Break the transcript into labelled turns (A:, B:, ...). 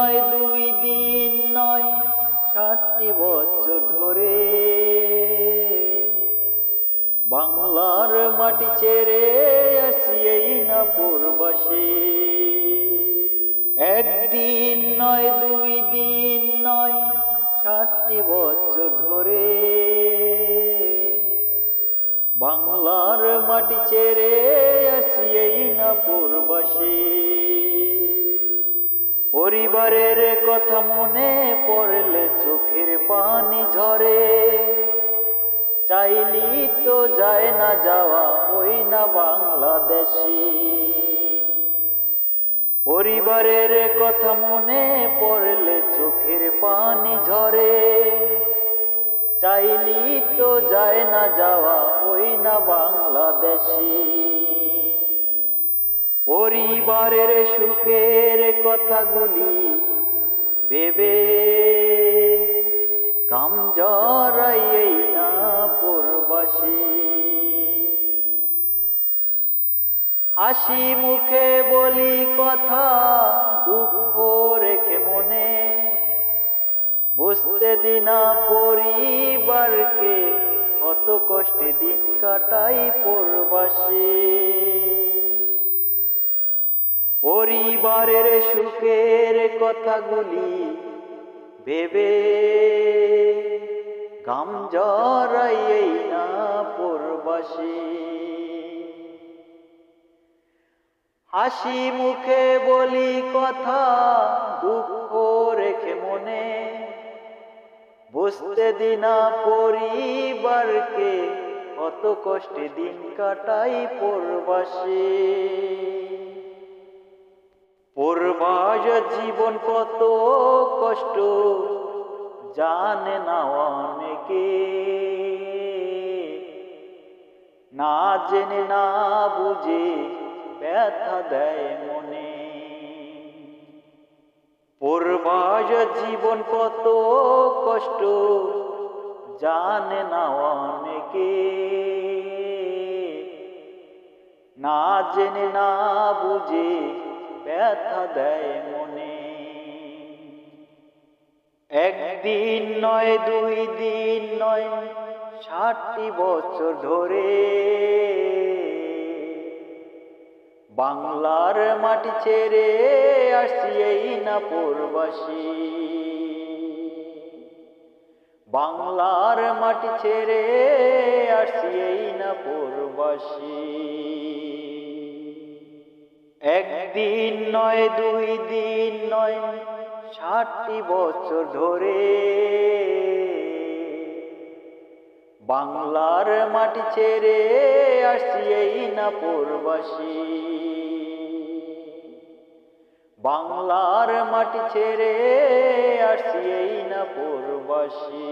A: নয়, দুই দিন নয় ষাটটি বছর ধরে। বাংলার মাটি ছেড়ে আসছি এই না পূর্বাসী একদিন নয়, দুই দিন নয় ষাটটি বছর ধরে। বাংলার মাটি ছেড়ে আসছি এই না পূর্বাসী পরিবারের কথা মনে পড়লে চোখের পানি ঝরে। চাইলি তো যায় না যাওয়া, ওই না বাংলাদেশি। পরিবারের কথা মনে পড়লে চোখের পানি ঝরে। চাইলি তো যায় না যাওয়া, ওই না বাংলাদেশি। পরিবারের সুখের কথাগুলি ভেবে গাম জরাই না পূর্বাসী। হাসি মুখে বলি কথা, দুঃখ রেখে মনে। বুঝতে দিনা পরিবারকে কত কষ্টে দিন কাটাই পূর্বাসী। পরিবারের সুখের কথাগুলি ভেবে গাম জরাই না পূর্বাসী। হাসি মুখে বলি কথা, দুঃখ রেখে মনে। বুঝতে দিনা পরিবারকে কত কষ্টে দিন কাটাই পূর্বাসী। পূর্বাস জীবন কত কষ্ট, জানে না অনেকে। না জেনে, না বুঝে ব্যথা দেয় মনে। পূর্বাস জীবন কত কষ্ট, জানে না অনেকে। না জেনে, না বুঝে ব্যথা দেয় মনে। একদিন নয়, দুই দিন নয়, ষাটটি বছর ধরে বাংলার মাটি ছেড়ে আসছি এই না পূর্বাসী বাংলার মাটি ছেড়ে আসছি এই না পূর্বাসী একদিন নয়, দুই দিন নয়, ষাটটি বছর ধরে বাংলার মাটি ছেড়ে আসছি এই না পূর্বাসী বাংলার মাটি ছেড়ে আসছি এই না পূর্বাসী